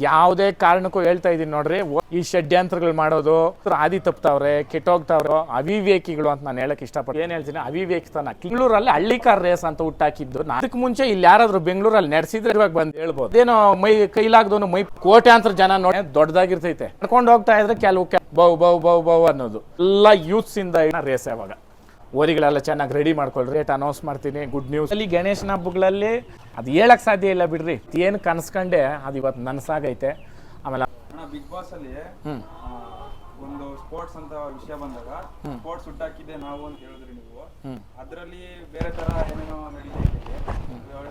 ಯಾವುದೇ ಕಾರಣಕ್ಕೂ ಹೇಳ್ತಾ ಇದೀನಿ ನೋಡ್ರಿ. ಈ ಷಡ್ಯಂತ್ರಗಳು ಮಾಡೋದು, ಆದಿ ತಪ್ತಾವ್ರೆ, ಕೆಟ್ಟೋಗ್ತಾವ್ರೆ, ಅವಿವೇಕಿಗಳು ಅಂತ ನಾನು ಹೇಳಕ್ ಇಷ್ಟಪಡ್ತೀನಿ. ಏನ್ ಹೇಳ್ತೀನಿ? ಅವಿವೇಕಿತನ. ಬೆಂಗಳೂರಲ್ಲಿ ಹಳ್ಳಿಕಾರ್ ರೇಸ್ ಅಂತ ಹುಟ್ಟಾಕಿದ್ದು ಅದಕ್ಕೆ ಮುಂಚೆ ಇಲ್ಲಿ ಯಾರಾದ್ರೂ ಬೆಂಗಳೂರಲ್ಲಿ ನಡೆಸಿದ್ರೆ ಇವಾಗ ಬಂದು ಹೇಳ್ಬೋದು. ಏನೋ ಮೈ ಕೈಲಾಗ್ದೋನು ಮೈ ಕೋಟ್ಯಾಂತರ ಜನ ನೋಡಿ, ದೊಡ್ಡದಾಗಿರ್ತೈತೆ. ನಡ್ಕೊಂಡು ಹೋಗ್ತಾ ಇದ್ರೆ ಕೆಲವು ಬೌ ಬೌ ಬೌ ಬೌ ಅನ್ನೋದು. ಎಲ್ಲ ಯೂತ್ಸ್ ಇಂದ ರೇಸ್ ಯಾವಾಗ? ಓರಿಗಳೆಲ್ಲ ಚೆನ್ನಾಗಿ ರೆಡಿ ಮಾಡ್ಕೊಳ್ಳಿ ರೇಟ್ ಅನೌನ್ಸ್ ಮಾಡ್ತೀನಿ ಗುಡ್ ನ್ಯೂಸ್ ಅಲ್ಲಿ ಗಣೇಶನ ಹಬ್ಬಗಳಲ್ಲಿ ಅದು ಹೇಳಕ್ ಸಾಧ್ಯ ಇಲ್ಲ ಬಿಡ್ರಿ. ಏನು ಕನಸ್ಕೊಂಡೆ ಅದು ಇವತ್ತು ನನಸಾಗೈತೆ. ಆಮೇಲೆ ಬಿಗ್ ಬಾಸ್ ಅಲ್ಲಿ ಆ, ಒಂದು ಸ್ಪೋರ್ಟ್ಸ್ ಅಂತ ವಿಷಯ ಬಂದಾಗ ಸ್ಪೋರ್ಟ್ಸ್ ಹುಟ್ಟಾಕಿದ್ದೆ ನಾವು ಅಂತ ಹೇಳಿದ್ರಿ ನೀವು. ಅದರಲ್ಲಿ ಬೇರೆ ತರ ಏನೇನೋ ನಡೀತೈತೆ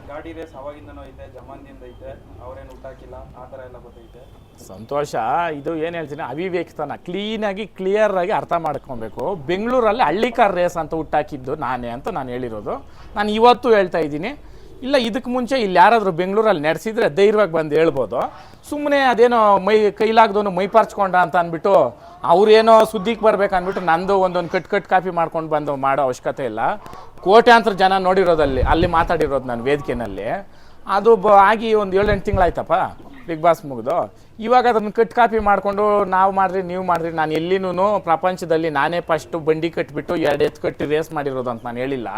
ಗಾಡಿ ರೇಸ್ ಅವಾಗಿಂದನೂ ಐತೆ ಜಮಾನ್ದಿಂದ ಐತೆ ಅವ್ರೇನು ಹುಟ್ಟಾಕಿಲ್ಲ ಆ ತರ ಎಲ್ಲ ಗೊತ್ತೈತೆ. ಸಂತೋಷ ಇದು ಏನು ಹೇಳ್ತೀನಿ ಅವಿವೇಕಿತನ ಕ್ಲೀನಾಗಿ ಕ್ಲಿಯರ್ ಆಗಿ ಅರ್ಥ ಮಾಡ್ಕೊಬೇಕು. ಬೆಂಗಳೂರಲ್ಲಿ ಹಳ್ಳಿಕಾರ್ ರೇಸ್ ಅಂತ ಹುಟ್ಟಾಕಿದ್ದು ನಾನೇ ಅಂತ ನಾನು ಹೇಳಿರೋದು. ನಾನು ಇವತ್ತು ಹೇಳ್ತಾ ಇದ್ದೀನಿ. ಇಲ್ಲ ಇದಕ್ಕೆ ಮುಂಚೆ ಇಲ್ಲಿ ಯಾರಾದರೂ ಬೆಂಗಳೂರಲ್ಲಿ ನಡೆಸಿದ್ರೆ ಧೈರ್ಯವಾಗಿ ಬಂದು ಹೇಳ್ಬೋದು. ಸುಮ್ಮನೆ ಅದೇನೋ ಮೈ ಕೈಲಾಗ್ದೋನು ಮೈ ಪಾರ್ಚ್ಕೊಂಡ ಅಂತ ಅಂದ್ಬಿಟ್ಟು ಅವ್ರೇನೋ ಸುದ್ದಿಗೆ ಬರ್ಬೇಕು ಅಂದ್ಬಿಟ್ಟು ನಂದು ಒಂದೊಂದು ಕಟ್ ಕಟ್ ಕಾಪಿ ಮಾಡ್ಕೊಂಡು ಬಂದು ಮಾಡೋ ಅವಶ್ಯಕತೆ ಇಲ್ಲ. ಕೋಟ್ಯಾಂತರ ಜನ ನೋಡಿರೋದಲ್ಲಿ, ಅಲ್ಲಿ ಮಾತಾಡಿರೋದು ನಾನು ವೇದಿಕೆನಲ್ಲಿ. ಅದು ಬ ಆಗಿ ಒಂದು ಏಳೆಂಟು ತಿಂಗಳಾಯ್ತಪ್ಪ, ಬಿಗ್ ಬಾಸ್ ಮುಗಿದು. ಇವಾಗ ಅದನ್ನು ಕಟ್ ಕಾಪಿ ಮಾಡಿಕೊಂಡು ನಾವು ಮಾಡ್ರಿ, ನೀವು ಮಾಡ್ರಿ, ನಾನು ಎಲ್ಲಿನೂ ಪ್ರಪಂಚದಲ್ಲಿ ನಾನೇ ಫಸ್ಟು ಬಂಡಿ ಕಟ್ಬಿಟ್ಟು ಎರಡು ಎತ್ತು ಕಟ್ಟಿ ರೇಸ್ ಮಾಡಿರೋದು ಅಂತ ನಾನು ಹೇಳಿಲ್ಲ.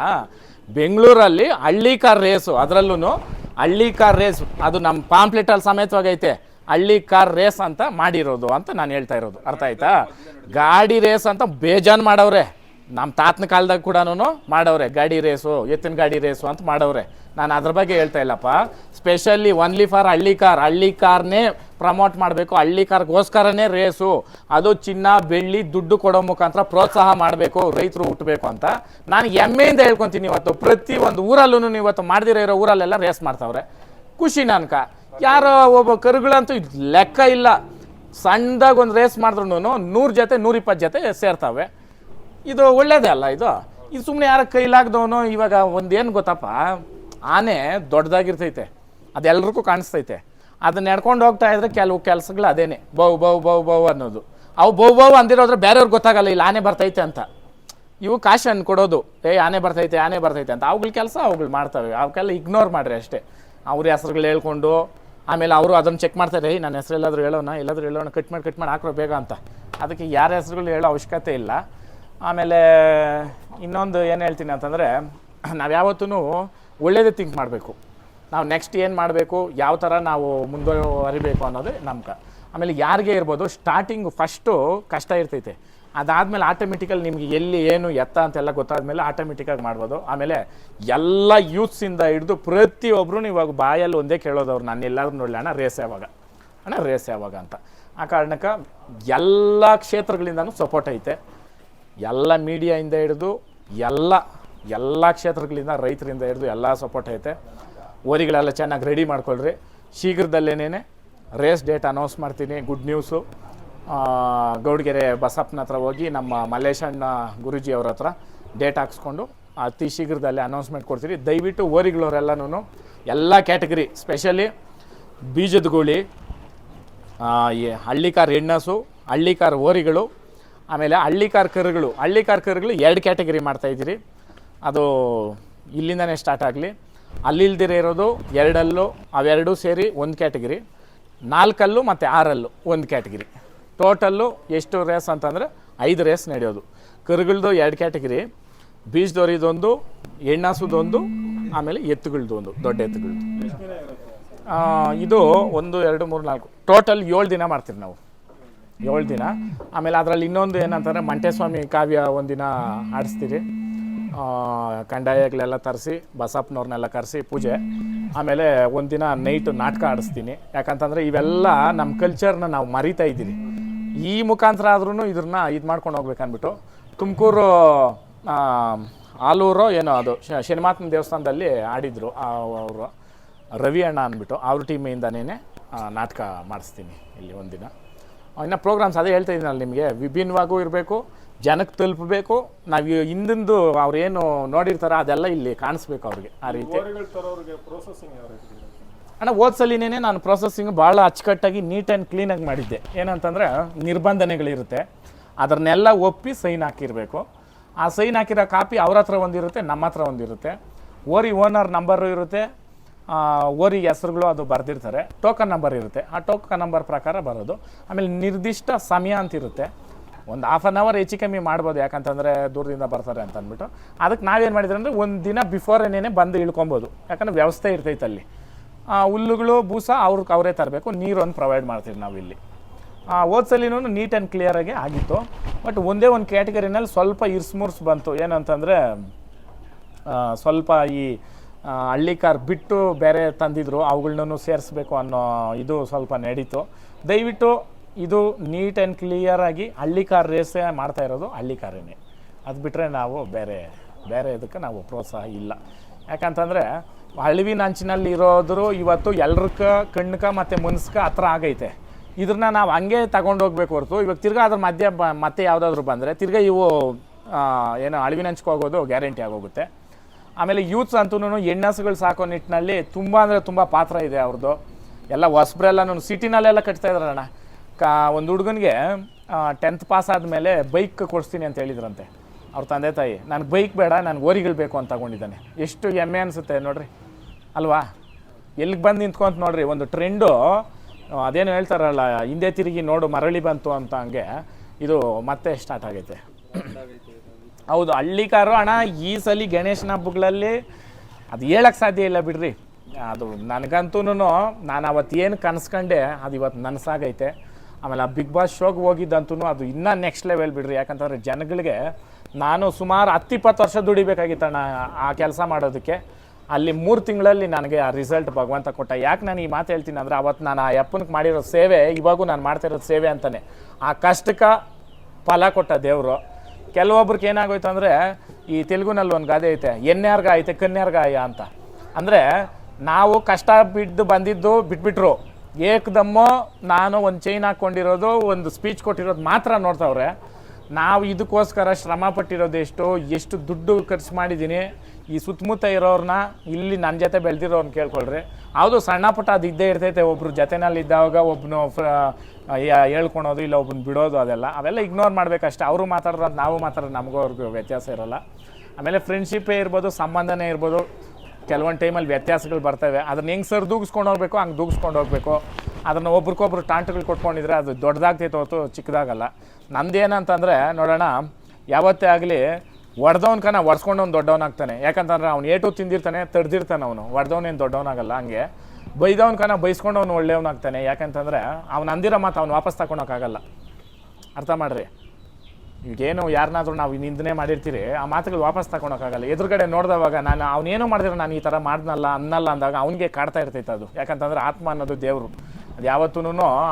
ಬೆಂಗಳೂರಲ್ಲಿ ಹಳ್ಳಿ ಕಾರ್ ರೇಸು ಅದರಲ್ಲೂ ಹಳ್ಳಿ ಕಾರ್ ರೇಸ್. ಅದು ನಮ್ಮ ಪಾಂಪ್ಲೆಟಲ್ಲಿ ಸಮೇತವಾಗೈತೆ ಹಳ್ಳಿ ಕಾರ್ ರೇಸ್ ಅಂತ ಮಾಡಿರೋದು ಅಂತ ನಾನು ಹೇಳ್ತಾ ಇರೋದು. ಅರ್ಥ ಆಯ್ತಾ? ಗಾಡಿ ರೇಸ್ ಅಂತ ಬೇಜಾನ್ ಮಾಡವ್ರೆ. ನಮ್ಮ ತಾತನ ಕಾಲದಾಗ ಕೂಡ ಮಾಡವ್ರೆ, ಗಾಡಿ ರೇಸು, ಎತ್ತಿನ ಗಾಡಿ ರೇಸು ಅಂತ ಮಾಡವ್ರೆ. ನಾನು ಅದ್ರ ಬಗ್ಗೆ ಹೇಳ್ತಾ ಇಲ್ಲಪ್ಪ. ಸ್ಪೆಷಲಿ ಒನ್ಲಿ ಫಾರ್ ಹಳ್ಳಿ ಕಾರ್. ಹಳ್ಳಿ ಕಾರ್ನೇ ಪ್ರಮೋಟ್ ಮಾಡಬೇಕು. ಹಳ್ಳಿ ಕಾರ್ಗೋಸ್ಕರನೇ ರೇಸು. ಅದು ಚಿನ್ನ, ಬೆಳ್ಳಿ, ದುಡ್ಡು ಕೊಡೋ ಮುಖಾಂತರ ಪ್ರೋತ್ಸಾಹ ಮಾಡಬೇಕು, ರೈತರು ಹುಟ್ಟಬೇಕು ಅಂತ. ನಾನು ಹೆಮ್ಮೆಯಿಂದ ಹೇಳ್ಕೊತೀನಿ ಇವತ್ತು. ಪ್ರತಿ ಒಂದು ಊರಲ್ಲೂ ಇವತ್ತು ಮಾಡದಿರೋ ಇರೋ ಊರಲ್ಲೆಲ್ಲ ರೇಸ್ ಮಾಡ್ತಾವ್ರೆ. ಖುಷಿ ನನ್ಕ. ಯಾರೋ ಒಬ್ಬ ಕರುಗಳಂತೂ ಲೆಕ್ಕ ಇಲ್ಲ. ಸಣ್ಣದಾಗ ಒಂದು ರೇಸ್ ಮಾಡಿದ್ರು ನೂರು ಜೊತೆ, ನೂರಿಪ್ಪತ್ತು ಜೊತೆ ಸೇರ್ತಾವೆ ಇದು ಒಳ್ಳೇದೇ ಅಲ್ಲ ಇದು? ಇದು ಸುಮ್ಮನೆ ಯಾರ ಕೈಲಾಗ್ದವನು ಇವಾಗ ಒಂದೇನು ಗೊತ್ತಪ್ಪ? ಆನೆ ದೊಡ್ಡದಾಗಿರ್ತೈತೆ. ಅದೆಲ್ಲರಿಗೂ ಕಾಣಿಸ್ತೈತೆ. ಅದನ್ನ ನಡ್ಕೊಂಡು ಹೋಗ್ತಾ ಇದ್ರೆ ಕೆಲವು ಕೆಲಸಗಳು ಅದೇನೆ. ಬೌ ಬೌ ಬೌ ಬೌ ಅನ್ನೋದು. ಅವು ಬೌ ಬೌ ಅಂದಿರೋದ್ರೆ ಬೇರೆಯವ್ರಿಗೆ ಗೊತ್ತಾಗಲ್ಲ, ಇಲ್ಲಿ ಆನೆ ಬರ್ತೈತೆ ಅಂತ. ಇವು ಕಾಶನ್ ಕೊಡೋದು. ಏ, ಆನೆ ಬರ್ತೈತೆ ಆನೆ ಬರ್ತೈತೆ ಅಂತ. ಅವುಗಳ ಕೆಲಸ ಅವುಗಳು ಮಾಡ್ತವೆ. ಅವಕ್ಕೆಲ್ಲ ಇಗ್ನೋರ್ ಮಾಡ್ರಿ ಅಷ್ಟೇ. ಅವ್ರ ಹೆಸ್ರುಗಳು ಹೇಳ್ಕೊಂಡು, ಆಮೇಲೆ ಅವರು ಅದನ್ನು ಚೆಕ್ ಮಾಡ್ತಾರೆ, ಏಯ್ ನನ್ನ ಹೆಸರು ಎಲ್ಲಾದರೂ ಹೇಳೋಣ ಎಲ್ಲಾದರೂ ಹೇಳೋಣ ಕಟ್ ಮಾಡಿ ಕಟ್ ಮಾಡಿ, ಹಾಕ್ರೋ ಬೇಗ ಅಂತ. ಅದಕ್ಕೆ ಯಾರ ಹೆಸ್ರುಗಳು ಹೇಳೋ ಅವಶ್ಯಕತೆ ಇಲ್ಲ. ಆಮೇಲೆ ಇನ್ನೊಂದು ಏನು ಹೇಳ್ತೀನಿ ಅಂತಂದರೆ, ನಾವು ಯಾವತ್ತೂ ಒಳ್ಳೇದೇ ಥಿಂಕ್ ಮಾಡಬೇಕು. ನಾವು ನೆಕ್ಸ್ಟ್ ಏನು ಮಾಡಬೇಕು, ಯಾವ ಥರ ನಾವು ಮುಂದುವರಿಬೇಕು ಅನ್ನೋದು ನಮ್ಗೆ ಆಮೇಲೆ ಯಾರಿಗೆ ಇರ್ಬೋದು ಸ್ಟಾರ್ಟಿಂಗ್ ಫಸ್ಟು ಕಷ್ಟ ಇರ್ತೈತೆ. ಅದಾದಮೇಲೆ ಆಟೋಮೆಟಿಕಲ್ ನಿಮಗೆ ಎಲ್ಲಿ ಏನು ಎತ್ತ ಅಂತೆಲ್ಲ ಗೊತ್ತಾದಮೇಲೆ ಆಟೋಮೆಟಿಕಾಗಿ ಮಾಡ್ಬೋದು. ಆಮೇಲೆ ಎಲ್ಲ ಯೂತ್ಸಿಂದ ಹಿಡಿದು ಪ್ರತಿಯೊಬ್ಬರು ಇವಾಗ ಬಾಯಲ್ಲಿ ಒಂದೇ ಕೇಳೋದವ್ರು ನಾನು ಎಲ್ಲರೂ ನೋಡಲಿ, ಅಣ್ಣ ರೇಸ್ ಯಾವಾಗ? ಅಣ್ಣ ರೇಸ್ ಯಾವಾಗ ಅಂತ. ಆ ಕಾರಣಕ್ಕೆ ಎಲ್ಲ ಕ್ಷೇತ್ರಗಳಿಂದನೂ ಸಪೋರ್ಟ್ ಐತೆ. ಎಲ್ಲ ಮೀಡಿಯಾಯಿಂದ ಹಿಡಿದು ಎಲ್ಲ ಎಲ್ಲ ಕ್ಷೇತ್ರಗಳಿಂದ ರೈತರಿಂದ ಹಿಡಿದು ಎಲ್ಲ ಸಪೋರ್ಟ್ ಐತೆ. ಓರಿಗಳೆಲ್ಲ ಚೆನ್ನಾಗಿ ರೆಡಿ ಮಾಡ್ಕೊಳ್ರಿ. ಶೀಘ್ರದಲ್ಲೇನೇ ರೇಸ್ ಡೇಟ್ ಅನೌನ್ಸ್ ಮಾಡ್ತೀನಿ ಗುಡ್ ನ್ಯೂಸು ಗೌಡಗೆರೆ ಬಸಪ್ಪನ ಹತ್ರ ಹೋಗಿ ನಮ್ಮ ಮಲ್ಲೇಶಣ್ಣ ಗುರುಜಿ ಅವ್ರ ಹತ್ರ ಡೇಟ್ ಹಾಕ್ಸ್ಕೊಂಡು ಅತಿ ಶೀಘ್ರದಲ್ಲೇ ಅನೌನ್ಸ್ಮೆಂಟ್ ಕೊಡ್ತೀರಿ ದಯವಿಟ್ಟು ಓರಿಗಳವರೆಲ್ಲನೂ ಎಲ್ಲ ಕ್ಯಾಟಗರಿ ಸ್ಪೆಷಲಿ ಬೀಜದ ಗೂಳಿ ಹಳ್ಳಿಕಾರ್ ಹೆಣ್ಣಸು, ಹಳ್ಳಿಕಾರ್ ಓರಿಗಳು ಆಮೇಲೆ ಹಳ್ಳಿ ಕಾರ್ಖರುಗಳು ಹಳ್ಳಿ ಕಾರ್ಖರುಗಳು ಎರಡು ಕ್ಯಾಟಗರಿ ಮಾಡ್ತಾಯಿದ್ದೀರಿ ಅದು ಇಲ್ಲಿಂದನೇ ಸ್ಟಾರ್ಟ್ ಆಗಲಿ. ಅಲ್ಲಿಲ್ದಿರ ಇರೋದು ಎರಡಲ್ಲೂ, ಅವೆರಡೂ ಸೇರಿ ಒಂದು ಕ್ಯಾಟಗರಿ. ನಾಲ್ಕಲ್ಲು ಮತ್ತು ಆರಲ್ಲು ಒಂದು ಕ್ಯಾಟಗರಿ. ಟೋಟಲ್ಲು ಎಷ್ಟು ರೇಸ್ ಅಂತಂದರೆ ಐದು ರೇಸ್ ನಡೆಯೋದು. ಕರುಗಳ್ದು ಎರಡು ಕ್ಯಾಟಗರಿ ಬೀಜದವರಿದೊಂದು ಎಣ್ಣಾಸುದೊಂದು, ಆಮೇಲೆ ಎತ್ತುಗಳದೊಂದು, ದೊಡ್ಡ ಎತ್ತುಗಳದ್ದು ಇದು ಒಂದು, ಎರಡು, ಮೂರು, ನಾಲ್ಕು. ಟೋಟಲ್ ಏಳು ದಿನ ಮಾಡ್ತೀವಿ ನಾವು. ಏಳು ದಿನ ಆಮೇಲೆ ಅದರಲ್ಲಿ ಇನ್ನೊಂದು ಏನಂತಂದರೆ ಮಂಟೇಸ್ವಾಮಿ ಕಾವ್ಯ ಒಂದಿನ ಆಡಿಸ್ತೀರಿ ಕಂಡಾಯಗಳೆಲ್ಲ ತರಿಸಿ, ಬಸಪ್ಪನವ್ರನ್ನೆಲ್ಲ ಕರೆಸಿ ಪೂಜೆ. ಆಮೇಲೆ ಒಂದಿನ ನೈಟ್ ನಾಟಕ ಆಡಿಸ್ತೀನಿ ಯಾಕಂತಂದರೆ ಇವೆಲ್ಲ ನಮ್ಮ ಕಲ್ಚರ್ನ ನಾವು ಮರಿತಾ ಇದ್ದೀವಿ. ಈ ಮುಖಾಂತರ ಆದ್ರೂ ಇದನ್ನ ಇದು ಮಾಡ್ಕೊಂಡು ಹೋಗ್ಬೇಕನ್ಬಿಟ್ಟು ತುಮಕೂರು ಆಲೂರು ಏನೋ ಅದು ಶನಿಮಾತ್ಮ ದೇವಸ್ಥಾನದಲ್ಲಿ ಆಡಿದರು ಅವರು ರವಿ ಅಣ್ಣ ಅಂದ್ಬಿಟ್ಟು ಅವ್ರ ಟೀಮಿಂದನೇ ನಾಟಕ ಮಾಡಿಸ್ತೀನಿ ಇಲ್ಲಿ ಒಂದಿನ. ಇನ್ನು ಪ್ರೋಗ್ರಾಮ್ಸ್ ಅದೇ ಹೇಳ್ತಾ ಇದ್ದೀನಲ್ಲ ನಿಮಗೆ. ವಿಭಿನ್ನವಾಗೂ ಇರಬೇಕು ಜನಕ್ಕೆ ತಲುಪಬೇಕು. ನಾವು ಹಿಂದಿಂದು ಅವ್ರೇನು ನೋಡಿರ್ತಾರೋ ಅದೆಲ್ಲ ಇಲ್ಲಿ ಕಾಣಿಸ್ಬೇಕು ಅವ್ರಿಗೆ ಆ ರೀತಿ? ಅಣ್ಣ ಓದ್ಸಲಿನೇ ನಾನು ಪ್ರೊಸೆಸಿಂಗ್ ಭಾಳ ಅಚ್ಚುಕಟ್ಟಾಗಿ ನೀಟ್ ಆ್ಯಂಡ್ ಕ್ಲೀನಾಗಿ ಮಾಡಿದ್ದೆ. ಏನಂತಂದರೆ ನಿರ್ಬಂಧನೆಗಳಿರುತ್ತೆ. ಅದನ್ನೆಲ್ಲ ಒಪ್ಪಿ ಸೈನ್ ಹಾಕಿರಬೇಕು. ಆ ಸೈನ್ ಹಾಕಿರೋ ಕಾಪಿ ಅವ್ರ ಹತ್ರ ಒಂದಿರುತ್ತೆ ನಮ್ಮ ಹತ್ರ ಒಂದಿರುತ್ತೆ. ಓರಿ ಓನರ್ ನಂಬರು ಇರುತ್ತೆ. ಓರಿಗೆ ಹೆಸರುಗಳು ಅದು ಬರೆದಿರ್ತಾರೆ. ಟೋಕನ್ ನಂಬರ್ ಇರುತ್ತೆ. ಆ ಟೋಕನ್ ನಂಬರ್ ಪ್ರಕಾರ ಬರೋದು. ಆಮೇಲೆ ನಿರ್ದಿಷ್ಟ ಸಮಯ ಅಂತ ಇರುತ್ತೆ. ಒಂದು ಹಾಫ್ ಆನ್ ಅವರ್ ಹೆಚ್ಚು ಕಮ್ಮಿ ಮಾಡ್ಬೋದು. ಯಾಕಂತಂದರೆ ದೂರದಿಂದ ಬರ್ತಾರೆ ಅಂತ ಅಂದ್ಬಿಟ್ಟು ಅದಕ್ಕೆ ನಾವೇನು ಮಾಡಿದ್ರೆ ಅಂದರೆ ಒಂದು ದಿನ ಬಿಫೋರ್ ಏನೇನೆ ಬಂದು ಇಳ್ಕೊಬೋದು. ಯಾಕಂದರೆ ವ್ಯವಸ್ಥೆ ಇರ್ತೈತೆ ಅಲ್ಲಿ. ಹುಲ್ಲುಗಳು, ಬೂಸ ಅವ್ರಿಗೆ ಅವರೇ ತರಬೇಕು. ನೀರೊಂದು ಪ್ರೊವೈಡ್ ಮಾಡ್ತೀವಿ ನಾವು ಇಲ್ಲಿ. ಓದ್ಸಲಿನೂ ನೀಟ್ ಆ್ಯಂಡ್ ಕ್ಲಿಯರಾಗಿ ಆಗಿತ್ತು. ಬಟ್ ಒಂದೇ ಒಂದು ಕ್ಯಾಟಗರಿನಲ್ಲಿ ಸ್ವಲ್ಪ ಇರ್ಸ್ಮುರ್ಸ್ ಬಂತು. ಏನಂತಂದರೆ ಸ್ವಲ್ಪ ಈ ಹಳ್ಳಿ ಕಾರ್ ಬಿಟ್ಟು ಬೇರೆ ತಂದಿದ್ರು ಅವುಗಳನ್ನೂ ಸೇರಿಸ್ಬೇಕು ಅನ್ನೋ ಇದು ಸ್ವಲ್ಪ ನಡೀತು. ದಯವಿಟ್ಟು ಇದು ನೀಟ್ ಆ್ಯಂಡ್ ಕ್ಲಿಯರಾಗಿ ಹಳ್ಳಿ ಕಾರ್ ರೇಸೇ ಮಾಡ್ತಾ ಇರೋದು ಹಳ್ಳಿ ಕಾರೇನೆ. ಅದು ಬಿಟ್ಟರೆ ನಾವು ಬೇರೆ ಬೇರೆ ಇದಕ್ಕೆ ನಾವು ಪ್ರೋತ್ಸಾಹ ಇಲ್ಲ. ಯಾಕಂತಂದರೆ ಅಳಿವಿನ ಅಂಚಿನಲ್ಲಿ ಇರೋದ್ರು ಇವತ್ತು ಎಲ್ರಕ್ಕ ಕಣ್ಕ ಮತ್ತು ಮನಸ್ಕ ಹತ್ರ ಆಗೈತೆ. ಇದನ್ನ ನಾವು ಹಂಗೆ ತಗೊಂಡೋಗ್ಬೇಕು ಹೊರತು. ಇವಾಗ ತಿರ್ಗಾ ಅದ್ರ ಮಧ್ಯ ಬ, ಮತ್ತೆ ಯಾವುದಾದ್ರೂ ಬಂದರೆ, ತಿರ್ಗಾ ಇವು ಏನು ಅಳಿವಿನ ಹೋಗೋದು ಗ್ಯಾರಂಟಿ ಆಗೋಗುತ್ತೆ. ಆಮೇಲೆ ಯೂತ್ಸ್ ಅಂತೂ ಹೆಣ್ಣಸುಗಳು ಸಾಕೋ ನಿಟ್ಟಿನಲ್ಲಿ ತುಂಬ ಅಂದರೆ ತುಂಬ ಪಾತ್ರ ಇದೆ ಅವ್ರದ್ದು ಎಲ್ಲ ಹೊಸಬ್ರೆಲ್ಲನೂ ಸಿಟಿನಲ್ಲೆಲ್ಲ ಕಟ್ತಾ ಇದ್ರಣ್ಣ ಕಾ, ಒಂದು ಹುಡುಗನಿಗೆ ಟೆಂತ್ ಪಾಸ್ ಆದಮೇಲೆ ಬೈಕ್ ಕೊಡಿಸ್ತೀನಿ ಅಂತ ಹೇಳಿದ್ರಂತೆ. ಅವ್ರ ತಂದೆ ತಾಯಿ ನನಗೆ ಬೈಕ್ ಬೇಡ ನನಗೆ ಓರಿಗಳು ಬೇಕು ಅಂತ ತಗೊಂಡಿದ್ದಾನೆ. ಎಷ್ಟು ಹೆಮ್ಮೆ ಅನಿಸುತ್ತೆ ನೋಡ್ರಿ. ಅಲ್ವಾ? ಎಲ್ಲಿಗೆ ಬಂದು ನಿಂತ್ಕೊಂತ ನೋಡ್ರಿ, ಒಂದು ಟ್ರೆಂಡು ಅದೇನು ಹೇಳ್ತಾರಲ್ಲ, ಹಿಂದೆ ತಿರುಗಿ ನೋಡು, ಮರಳಿ ಬಂತು ಅಂತ ಹಂಗೆ. ಇದು ಮತ್ತೆ ಸ್ಟಾರ್ಟ್ ಆಗೈತೆ. ಹೌದು ಹಳ್ಳಿ ಕಾರು ಅಣ್ಣ, ಈ ಸಲ ಗಣೇಶನ ಹಬ್ಬಗಳಲ್ಲಿ ಅದು ಹೇಳಕ್ಕೆ ಸಾಧ್ಯ ಇಲ್ಲ ಬಿಡ್ರಿ. ಅದು ನನಗಂತೂ ನಾನು ಅವತ್ತು ಏನು ಕನ್ಸ್ಕೊಂಡೆ, ಅದು ಇವತ್ತು ನನಸಾಗೈತೆ. ಆಮೇಲೆ ಆ ಬಿಗ್ ಬಾಸ್ ಶೋಗೆ ಹೋಗಿದ್ದಂತೂ ಅದು ಇನ್ನೂ ನೆಕ್ಸ್ಟ್ ಲೆವೆಲ್ ಬಿಡ್ರಿ. ಯಾಕಂತಂದ್ರೆ ಜನಗಳಿಗೆ ನಾನು ಸುಮಾರು ಹತ್ತಿಪ್ಪತ್ತು ವರ್ಷ ದುಡಿಬೇಕಾಗಿತ್ತಣ್ಣ ಆ ಕೆಲಸ ಮಾಡೋದಕ್ಕೆ. ಅಲ್ಲಿ ಮೂರು ತಿಂಗಳಲ್ಲಿ ನನಗೆ ಆ ರಿಸಲ್ಟ್ ಭಗವಂತ ಕೊಟ್ಟ. ಯಾಕೆ ನಾನು ಈ ಮಾತು ಹೇಳ್ತೀನಿ ಅಂದರೆ ಅವತ್ತು ನಾನು ಆ ಅಪ್ಪನಿಗೆ ಮಾಡಿರೋ ಸೇವೆ, ಇವಾಗೂ ನಾನು ಮಾಡ್ತಾ ಸೇವೆ ಅಂತಲೇ ಆ ಕಷ್ಟಕ್ಕೆ ಫಲ ಕೊಟ್ಟ ದೇವರು. ಕೆಲವೊಬ್ರಿಗೆ ಏನಾಗೋಯ್ತು ಅಂದರೆ ಈ ತೆಲುಗುನಲ್ಲಿ ಒಂದು ಗಾದೆ ಐತೆ ಎನ್ಯಾರ್ಗ ಐತೆ ಕನ್ಯಾರ್ಗಾಯ ಅಂತ. ಅಂದರೆ ನಾವು ಕಷ್ಟ ಬಿದ್ದು ಬಂದಿದ್ದು ಬಿಟ್ಬಿಟ್ರು. ಏಕದಮ್ಮ ನಾನು ಒಂದು ಚೈನ್ ಹಾಕ್ಕೊಂಡಿರೋದು ಒಂದು ಸ್ಪೀಚ್ ಕೊಟ್ಟಿರೋದು ಮಾತ್ರ ನೋಡ್ತಾವ್ರೆ. ನಾವು ಇದಕ್ಕೋಸ್ಕರ ಶ್ರಮ ಪಟ್ಟಿರೋದು ಎಷ್ಟು ಎಷ್ಟು ದುಡ್ಡು ಖರ್ಚು ಮಾಡಿದ್ದೀನಿ. ಈ ಸುತ್ತಮುತ್ತ ಇರೋರನ್ನ ಇಲ್ಲಿ ನನ್ನ ಜೊತೆ ಬೆಳೆದಿರೋರ್ನ ಕೇಳ್ಕೊಳ್ರಿ. ಹೌದು, ಸಣ್ಣ ಪುಟ್ಟ ಅದು ಇದ್ದೇ ಇರ್ತೈತೆ. ಒಬ್ರು ಜೊತೆನಲ್ಲಿ ಇದ್ದಾಗ ಒಬ್ಬನು ಹೇಳ್ಕೊಳೋದು ಇಲ್ಲ ಒಬ್ಬನ ಬಿಡೋದು ಅದೆಲ್ಲ. ಅವೆಲ್ಲ ಇಗ್ನೋರ್ ಮಾಡಬೇಕಷ್ಟೇ. ಅವರು ಮಾತಾಡೋದು ನಾವು ಮಾತಾಡೋದು ನಮಗೂ ಅವ್ರಿಗೂ ವ್ಯತ್ಯಾಸ ಇರೋಲ್ಲ. ಆಮೇಲೆ ಫ್ರೆಂಡ್ಶಿಪ್ಪೇ ಇರ್ಬೋದು, ಸಂಬಂಧನೇ ಇರ್ಬೋದು, ಕೆಲವೊಂದು ಟೈಮಲ್ಲಿ ವ್ಯತ್ಯಾಸಗಳು ಬರ್ತವೆ. ಅದನ್ನ ಹೆಂಗೆ ಸರ್ ದೂಗಿಸ್ಕೊಂಡು ಹೋಗ್ಬೇಕು, ಹಂಗೆ ದೂಗಿಸ್ಕೊಂಡು ಹೋಗ್ಬೇಕು. ಅದನ್ನು ಒಬ್ರಿಗೊಬ್ರು ಟಾಂಟ್ಗಳು ಕೊಟ್ಕೊಂಡಿದ್ರೆ ಅದು ದೊಡ್ಡದಾಗ್ತೈತೆ ಹೊರತು ಚಿಕ್ಕದಾಗಲ್ಲ. ನಂದೇನಂತಂದರೆ, ನೋಡೋಣ, ಯಾವತ್ತೇ ಆಗಲಿ ಹೊಡೆದವನ್ಕನ ಒಡ್ಸ್ಕೊಂಡವ್ನು ದೊಡ್ಡವನಾಗ್ತಾನೆ ಯಾಕಂತಂದ್ರೆ ಅವ್ನು ಏಟು ತಿಂದಿರ್ತಾನೆ, ತಡ್ದಿರ್ತಾನೆ ಅವನು. ಹೊಡೆದವನೇನು ದೊಡ್ಡವನಾಗಲ್ಲ ಹಂಗೆ. ಬೈದವನ್ಕನ ಬೈಸ್ಕೊಂಡವ್ನು ಒಳ್ಳೆಯವನಾಗ್ತಾನೆ ಯಾಕಂತಂದ್ರೆ ಅವ್ನು ಅಂದಿರೋ ಮಾತು ಅವ್ನು ವಾಪಸ್ ತಗೊಳಕ್ಕಾಗಲ್ಲ ಅರ್ಥ ಮಾಡ್ರಿ? ಈಗೇನು ಯಾರನ್ನಾದ್ರೂ ನಾವು ನಿಂದನೆ ಮಾಡಿರ್ತೀರಿ, ಆ ಮಾತುಗಳು ವಾಪಸ್ ತಗೊಳಕ್ಕಾಗಲ್ಲ ಎದುರುಗಡೆ ನೋಡಿದವಾಗ ನಾನು ಅವನೇನೋ ಮಾಡಿದ್ರೆ ನಾನು ಈ ಥರ ಮಾಡ್ದನಲ್ಲ, ಅನ್ನಲ್ಲ ಅಂದಾಗ ಅವನಿಗೆ ಕಾಡ್ತಾ ಇರ್ತೈತೆ ಅದು. ಯಾಕಂತಂದ್ರೆ ಆತ್ಮ ಅನ್ನೋದು ದೇವರು. ಅದು ಯಾವತ್ತೂ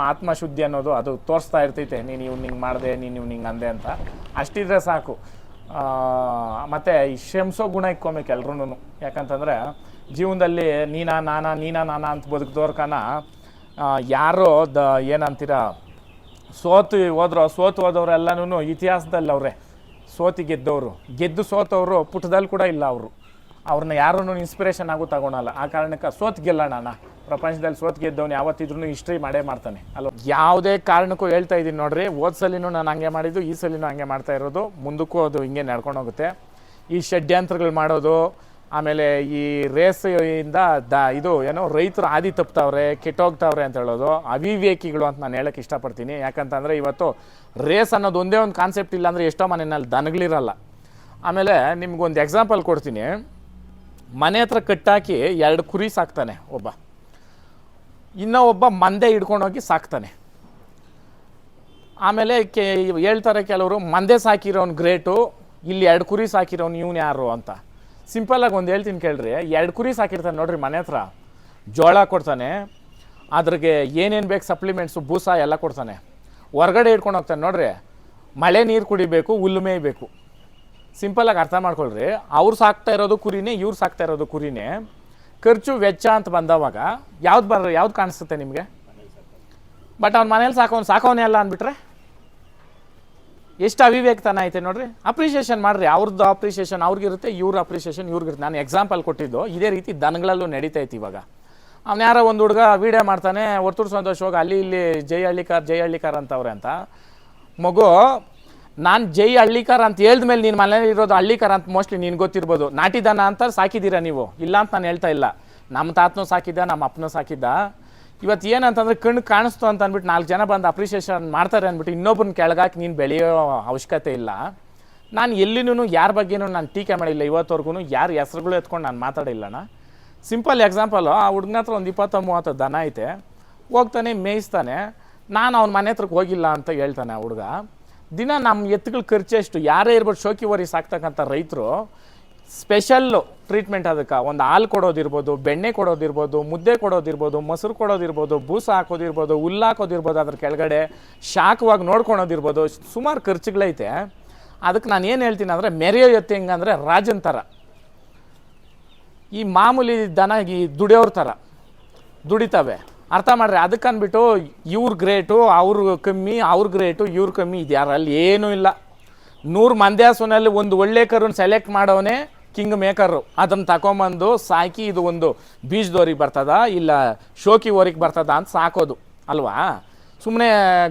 ಆತ್ಮಶುದ್ಧಿ ಅನ್ನೋದು ಅದು ತೋರಿಸ್ತಾ ಇರ್ತೈತೆ. ನೀನು ಇವ್ನು ಹಿಂಗೆ ಮಾಡಿದೆ, ನೀನು ಇವ್ನು ಹಿಂಗೆ ಅಂದೆ ಅಂತ. ಅಷ್ಟಿದ್ರೆ ಸಾಕು. ಮತ್ತೆ ಈ ಶ್ರಮಿಸೋ ಗುಣ ಇಕ್ಕೊಬೇಕು ಎಲ್ರೂ ಯಾಕಂತಂದರೆ ಜೀವನದಲ್ಲಿ ನೀನಾ, ನಾನಾ ನೀನಾ, ನಾನಾ ಅಂತ ಬದುಕಿದೋರ್ಕನ ಯಾರೋ ದ, ಏನಂತೀರ, ಸೋತು ಹೋದ್ರು, ಸೋತು ಹೋದವರೆಲ್ಲನೂ ಇತಿಹಾಸದಲ್ಲಿ ಅವರೇ. ಸೋತಿ ಗೆದ್ದವರು. ಗೆದ್ದು ಸೋತವರು ಪುಟದಲ್ಲಿ ಕೂಡ ಇಲ್ಲ ಅವರು. ಅವ್ರನ್ನ ಯಾರೂ ಇನ್ಸ್ಪಿರೇಷನ್ ಆಗು ತಗೊಳಲ್ಲ. ಆ ಕಾರಣಕ್ಕೆ ಸೋತ್ ಗೆಲ್ಲೋಣ ಪ್ರಪಂಚದಲ್ಲಿ ಸೋತ್ ಗೆದ್ದವನು ಯಾವತ್ತಿದ್ರೂ ಹಿಸ್ಟ್ರಿ ಮಾಡೇ ಮಾಡ್ತಾನೆ. ಅಲ್ಲ ಯಾವುದೇ ಕಾರಣಕ್ಕೂ ಹೇಳ್ತಾ ಇದ್ದೀನಿ ನೋಡ್ರಿ, ಹೋದ ಸಲಿನೂ ನಾನು ಹಂಗೆ ಮಾಡಿದ್ದು, ಈ ಸಲಿನೂ ಹಂಗೆ ಮಾಡ್ತಾ ಇರೋದು, ಮುಂದಕ್ಕೂ ಅದು ಹಿಂಗೆ ನಡ್ಕೊಂಡು ಹೋಗುತ್ತೆ. ಈ ಷಡ್ಯಂತ್ರಗಳು ಮಾಡೋದು, ಆಮೇಲೆ ಈ ರೇಸ್ ಇಂದ ದ, ಇದು ಏನೋ ರೈತರು ಆದಿ ತಪ್ತವ್ರೆ, ಕೆಟ್ಟೋಗ್ತಾವ್ರೆ ಅಂತ ಹೇಳೋದು, ಅವಿವೇಕಿಗಳು ಅಂತ ನಾನು ಹೇಳಕ್ಕೆ ಇಷ್ಟಪಡ್ತೀನಿ. ಯಾಕಂತಂದರೆ ಇವತ್ತು ರೇಸ್ ಅನ್ನೋದು ಒಂದೇ ಒಂದು ಕಾನ್ಸೆಪ್ಟ್ ಇಲ್ಲ ಅಂದರೆ ಎಷ್ಟೋ ಮನೆಯಲ್ಲಿ ದನಗಳಿರಲ್ಲ. ಆಮೇಲೆ ನಿಮ್ಗೊಂದು ಎಕ್ಸಾಂಪಲ್ ಕೊಡ್ತೀನಿ. ಮನೆ ಹತ್ರ ಕಟ್ಟಾಕಿ ಎರಡು ಕುರಿ ಸಾಕ್ತಾನೆ ಒಬ್ಬ. ಇನ್ನೂ ಒಬ್ಬ ಮಂದೆ ಹಿಡ್ಕೊಂಡೋಗಿ ಸಾಕ್ತಾನೆ. ಆಮೇಲೆ ಕೆ ಹೇಳ್ತಾರೆ ಕೆಲವರು, ಮಂದೆ ಸಾಕಿರೋನು ಗ್ರೇಟು, ಇಲ್ಲಿ ಎರಡು ಕುರಿ ಸಾಕಿರೋನು ಇವನು ಯಾರು? ಅಂತ. ಸಿಂಪಲಾಗಿ ಒಂದು ಹೇಳ್ತೀನಿ ಕೇಳ್ರಿ, ಎರಡು ಕುರಿ ಸಾಕಿರ್ತಾನೆ ನೋಡ್ರಿ ಮನೆ ಹತ್ರ. ಜೋಳ ಕೊಡ್ತಾನೆ, ಅದ್ರಿಗೆ ಏನೇನು ಬೇಕು ಸಪ್ಲಿಮೆಂಟ್ಸು ಬೂಸ ಎಲ್ಲ ಕೊಡ್ತಾನೆ. ಹೊರಗಡೆ ಹಿಡ್ಕೊಂಡು ಹೋಗ್ತಾನೆ ನೋಡ್ರಿ, ಮಳೆ ನೀರು ಕುಡಿಬೇಕು, ಹುಲ್ಲು ಮೇಯ್ಬೇಕು. ಸಿಂಪಲಾಗಿ ಅರ್ಥ ಮಾಡ್ಕೊಳ್ರಿ, ಅವ್ರು ಸಾಕ್ತಾ ಇರೋದು ಕುರಿನೇ, ಇವ್ರು ಸಾಕ್ತಾ ಇರೋದು ಕುರಿನೇ. ಖರ್ಚು ವೆಚ್ಚ ಅಂತ ಬಂದವಾಗ ಯಾವ್ದು ಬರ, ಯಾವ್ದು ಕಾಣಿಸುತ್ತೆ ನಿಮಗೆ? ಬಟ್ ಅವ್ನ ಮನೇಲಿ ಸಾಕೋನು ಸಾಕೋನೇ ಅಲ್ಲ ಅಂದ್ಬಿಟ್ರೆ? ಎಷ್ಟು ಅವಿವೇಕತನ ಐತೆ ನೋಡ್ರಿ? ಅಪ್ರಿಷಿಯೇಷನ್ ಮಾಡ್ರಿ. ಅವ್ರದ್ದು ಅಪ್ರಿಷಿಯೇಷನ್ ಅವ್ರಿಗಿರುತ್ತೆ, ಇವ್ರ ಅಪ್ರಿಷಿಯೇಷನ್ ಇವ್ರಿಗಿರುತ್ತೆ. ನಾನು ಎಕ್ಸಾಂಪಲ್ ಕೊಟ್ಟಿದ್ದು, ಇದೇ ರೀತಿ ದನಗಳಲ್ಲೂ ನಡೀತೈತೆ ಇವಾಗ. ಅವ್ನು ಯಾರೋ ಒಂದು ಹುಡುಗ ವೀಡಿಯೋ ಮಾಡ್ತಾನೆ ಹೊರ್ತೂರು ಸಂತೋಷ್ ಹೋಗಿ, ಅಲ್ಲಿ ಇಲ್ಲಿ ಜೈ ಹಳ್ಳಿಕಾರ್ ಜೈ ಹಳ್ಳಿಕಾರ್ ಅಂತವ್ರೆ ಅಂತ. ಮಗು ನಾನು ಜೈ ಹಳ್ಳಿಕಾರ್ ಅಂತ ಹೇಳಿದ ಮೇಲೆ ನೀನು ಮನೇಲಿ ಇರೋದು ಹಳ್ಳಿಕಾರ್ ಅಂತ ಮೋಸ್ಟ್ಲಿ ನೀನು ಗೊತ್ತಿರ್ಬೋದು. ನಾಟಿ ದನ ಅಂತ ಸಾಕಿದ್ದೀರಾ ನೀವು? ಇಲ್ಲ ಅಂತ ನಾನು ಹೇಳ್ತಾ ಇಲ್ಲ. ನಮ್ಮ ತಾತನೂ ಸಾಕಿದ್ದ ನಮ್ಮ ಅಪ್ಪನೂ ಸಾಕಿದ್ದ. ಇವತ್ತು ಏನಂತಂದ್ರೆ ಕಣ್ಣು ಕಾಣಿಸ್ತು ಅಂತ ಅಂದ್ಬಿಟ್ಟು ನಾಲ್ಕು ಜನ ಬಂದು ಅಪ್ರಿಷಿಯೇಷನ್ ಮಾಡ್ತಾರೆ ಅಂದ್ಬಿಟ್ಟು ಇನ್ನೊಬ್ಬನ ಕೆಳಗಾಕಿ ನೀನು ಬೆಳೆಯೋ ಅವಶ್ಯಕತೆ ಇಲ್ಲ. ನಾನು ಎಲ್ಲಿನೂ ಯಾರ ಬಗ್ಗೆನೂ ನಾನು ಟೀಕೆ ಮಾಡಿಲ್ಲ. ಇವತ್ತವರೆಗೂ ಯಾರ ಹೆಸ್ರುಗಳು ಎತ್ಕೊಂಡು ನಾನು ಮಾತಾಡಿಲ್ಲಣ್ಣ. ಸಿಂಪಲ್ ಎಕ್ಸಾಂಪಲು ಆ ಹುಡುಗನ ಹತ್ರ ಒಂದು ಇಪ್ಪತ್ತು, ಮೂವತ್ತು ದನ ಐತೆ. ಹೋಗ್ತಾನೆ, ಮೇಯಿಸ್ತಾನೆ. ನಾನು ಅವ್ನ ಮನೆ ಹತ್ರಕ್ಕೆ ಹೋಗಿಲ್ಲ ಅಂತ ಹೇಳ್ತಾನೆ ಆ ಹುಡುಗ. ದಿನ ನಮ್ಮ ಎತ್ತುಗಳ ಖರ್ಚು ಎಷ್ಟು ಯಾರೇ ಇರ್ಬೋದು ಶೋಕಿ ವರಿ ಸಾಕ್ತಕ್ಕಂಥ ರೈತರು ಸ್ಪೆಷಲ್ಲು ಟ್ರೀಟ್ಮೆಂಟ್ ಅದಕ್ಕೆ. ಒಂದು ಹಾಲು ಕೊಡೋದಿರ್ಬೋದು, ಬೆಣ್ಣೆ ಕೊಡೋದಿರ್ಬೋದು, ಮುದ್ದೆ ಕೊಡೋದಿರ್ಬೋದು, ಮೊಸರು ಕೊಡೋದಿರ್ಬೋದು, ಬೂಸ ಹಾಕೋದಿರ್ಬೋದು, ಹುಲ್ಲು ಹಾಕೋದಿರ್ಬೋದು ಅದ್ರ ಕೆಳಗಡೆ ಶಾಖವಾಗಿ ನೋಡ್ಕೊಳೋದಿರ್ಬೋದು. ಸುಮಾರು ಖರ್ಚುಗಳೈತೆ ಅದಕ್ಕೆ ನಾನು ಏನು ಹೇಳ್ತೀನಿ ಅಂದರೆ ಮೆರೆಯೋ ಎತ್ತು ಹೆಂಗಂದರೆ ರಾಜನ್ ಥರ. ಈ ಮಾಮೂಲಿ ದನ ಈ ದುಡಿಯೋರ ಥರ ದುಡಿತವೆ. ಅರ್ಥ ಮಾಡ್ರಿ ಅದಕ್ಕೆ ಅಂದ್ಬಿಟ್ಟು ಇವ್ರ ಗ್ರೇಟು, ಅವ್ರು ಕಮ್ಮಿ, ಅವ್ರ ಗ್ರೇಟು, ಇವ್ರು ಕಮ್ಮಿ ಇದು ಯಾರಲ್ಲಿ ಏನೂ ಇಲ್ಲ. ನೂರು ಮಂದ್ಯ ಹಸುನಲ್ಲಿ ಒಂದು ಒಳ್ಳೆ ಕರುನ ಸೆಲೆಕ್ಟ್ ಮಾಡೋನೇ ಕಿಂಗ್ ಮೇಕರು ಅದನ್ನು ತಗೊಂಬಂದು ಸಾಕಿ ಇದು ಒಂದು ಬೀಜದವ್ರಿಗೆ ಬರ್ತದ, ಇಲ್ಲ ಶೋಕಿ ಓರಿಗೆ ಬರ್ತದ ಅಂತ ಸಾಕೋದು, ಅಲ್ವಾ? ಸುಮ್ಮನೆ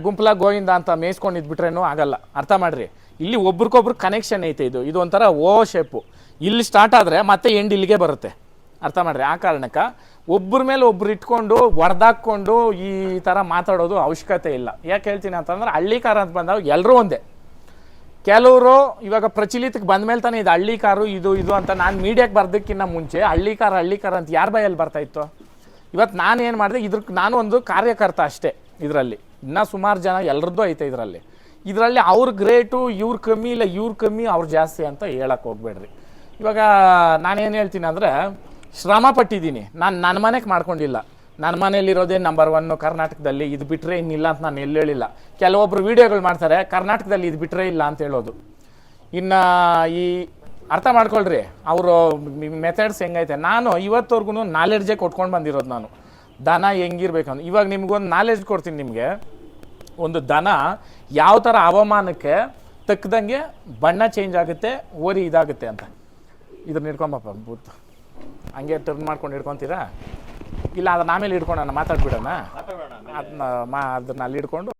ಗುಂಪಲ ಗೋವಿಂದ ಅಂತ ಮೇಯ್ಸ್ಕೊಂಡು ಇದ್ಬಿಟ್ರೇನು ಆಗಲ್ಲ. ಅರ್ಥ ಮಾಡಿರಿ? ಇಲ್ಲಿ ಒಬ್ರಿಗೊಬ್ರು ಕನೆಕ್ಷನ್ ಐತೆ ಇದು. ಇದು ಒಂಥರ ಓ ಶೇಪು ಇಲ್ಲಿ ಸ್ಟಾರ್ಟ್ ಆದರೆ ಮತ್ತೆ ಎಂಡ್ ಇಲ್ಲಿಗೆ ಬರುತ್ತೆ. ಅರ್ಥ ಮಾಡಿರಿ? ಆ ಕಾರಣಕ್ಕೆ ಒಬ್ಬರ ಮೇಲೆ ಒಬ್ರು ಇಟ್ಕೊಂಡು ಹೊಡೆದಾಕೊಂಡು ಈ ಥರ ಮಾತಾಡೋದು ಅವಶ್ಯಕತೆ ಇಲ್ಲ. ಯಾಕೆ ಹೇಳ್ತೀನಿ ಅಂತಂದ್ರೆ ಹಳ್ಳಿಕಾರ ಅಂತ ಬಂದಾಗ ಎಲ್ಲರೂ ಒಂದೇ. ಕೆಲವರು ಇವಾಗ ಪ್ರಚಲಿತಕ್ಕೆ ಬಂದ ಮೇಲೆ ತಾನೇ ಇದು ಹಳ್ಳಿ ಕಾರು ಇದು ಇದು ಅಂತ ನಾನು ಮೀಡಿಯಾಕ್ಕೆ ಬರ್ದಕ್ಕಿಂತ ಮುಂಚೆ ಹಳ್ಳಿ ಕಾರ್ ಹಳ್ಳಿ ಕಾರ್ ಅಂತ ಯಾರು ಬಾಯಲ್ಲಿ ಬರ್ತಾ ಇತ್ತು? ಇವತ್ತು ನಾನು ಏನು ಮಾಡಿದೆ ಇದ್ರ ನಾನು ಒಂದು ಕಾರ್ಯಕರ್ತ ಅಷ್ಟೇ ಇದರಲ್ಲಿ. ಇನ್ನೂ ಸುಮಾರು ಜನ ಎಲ್ಲರದ್ದು ಐತೆ ಇದರಲ್ಲಿ. ಇದರಲ್ಲಿ ಅವ್ರ ಗ್ರೇಟು, ಇವ್ರ ಕಮ್ಮಿ ಇಲ್ಲ, ಇವ್ರ ಕಮ್ಮಿ, ಅವ್ರು ಜಾಸ್ತಿ ಅಂತ ಹೇಳಕ್ಕೆ ಹೋಗ್ಬೇಡ್ರಿ. ಇವಾಗ ನಾನೇನು ಹೇಳ್ತೀನಿ ಅಂದರೆ ಶ್ರಮ ಪಟ್ಟಿದ್ದೀನಿ. ನಾನು ನನ್ನ ಮನೆಗೆ ಮಾಡ್ಕೊಂಡಿಲ್ಲ. ನನ್ನ ಮನೇಲಿರೋದೇ ನಂಬರ್ ಒನ್ನು ಕರ್ನಾಟಕದಲ್ಲಿ, ಇದು ಬಿಟ್ಟರೆ ಇನ್ನಿಲ್ಲ ಅಂತ ನಾನು ಎಲ್ಲಿ ಹೇಳಿಲ್ಲ. ಕೆಲವೊಬ್ರು ವೀಡಿಯೋಗಳು ಮಾಡ್ತಾರೆ, ಕರ್ನಾಟಕದಲ್ಲಿ ಇದು ಬಿಟ್ಟರೆ ಇಲ್ಲ ಅಂತ ಹೇಳೋದು. ಇನ್ನು ಈ, ಅರ್ಥ ಮಾಡ್ಕೊಳ್ರಿ, ಅವರು ಮೆಥಡ್ಸ್ ಹೆಂಗೈತೆ. ನಾನು ಇವತ್ತವರೆಗೂ ನಾಲೆಡ್ಜೇ ಕೊಟ್ಕೊಂಡು ಬಂದಿರೋದು ನಾನು. ದನ ಹೆಂಗಿರ್ಬೇಕಂತ ಇವಾಗ ನಿಮ್ಗೊಂದು ನಾಲೆಡ್ಜ್ ಕೊಡ್ತೀನಿ ನಿಮಗೆ. ಒಂದು ದನ ಯಾವ ಥರ ಹವಾಮಾನಕ್ಕೆ ತಕ್ಕದಂಗೆ ಬಣ್ಣ ಚೇಂಜ್ ಆಗುತ್ತೆ, ಓರಿ ಇದಾಗುತ್ತೆ ಅಂತ. ಇದನ್ನ ಹಿಡ್ಕೊಂಬಪ್ಪ ಬೂತ್ ಹಂಗೆ ಟರ್ನ್ ಮಾಡ್ಕೊಂಡು ಹಿಡ್ಕೊತೀರಾ? ಇಲ್ಲ ಅದನ್ನ ಆಮೇಲೆ ಹಿಡ್ಕೊಂಡು ನಾನು ಮಾತಾಡ್ಬಿಡೋಣ? ಅದನ್ನ ಮಾ ಅದನ್ನ ಅಲ್ಲಿ ಹಿಡ್ಕೊಂಡು